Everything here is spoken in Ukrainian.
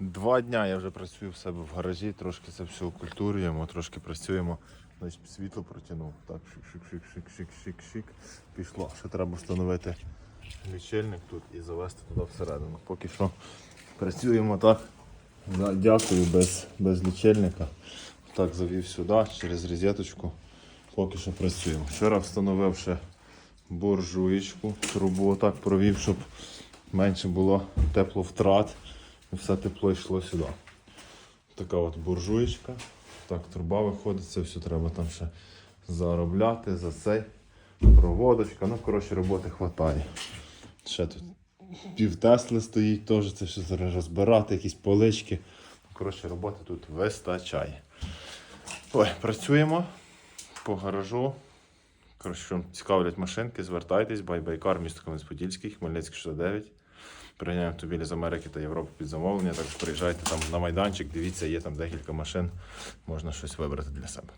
Два дня я вже працюю в себе в гаражі, трошки це все окультурюємо, трошки працюємо. Значить, світло протягнув. Так, шик-шик-шик-шик-шик-шик-шик. Пішло. Ще треба встановити лічильник тут і завести туди всередину. Поки що працюємо так. Дякую, без, без лічильника. Так, завів сюди через розеточку. Поки що працюємо. Вчора встановив ще буржуєчку, трубу отак провів, щоб менше було тепловтрат все тепло йшло сюди. Така от буржуєчка. Так, труба виходить, це все треба там ще заробляти за цей. Проводочка. Ну, коротше, роботи вистачає. Ще тут пів стоїть, теж це все розбирати, якісь полички. Коротше, роботи тут вистачає. Ой, працюємо по гаражу. Коротше, цікавлять машинки, звертайтесь, байбайкар, місто Кам'янець-Подільський, Хмельницький 69. Приганяємо автомобілі з Америки та Європи під замовлення. Також приїжджайте там на майданчик, дивіться, є там декілька машин, можна щось вибрати для себе.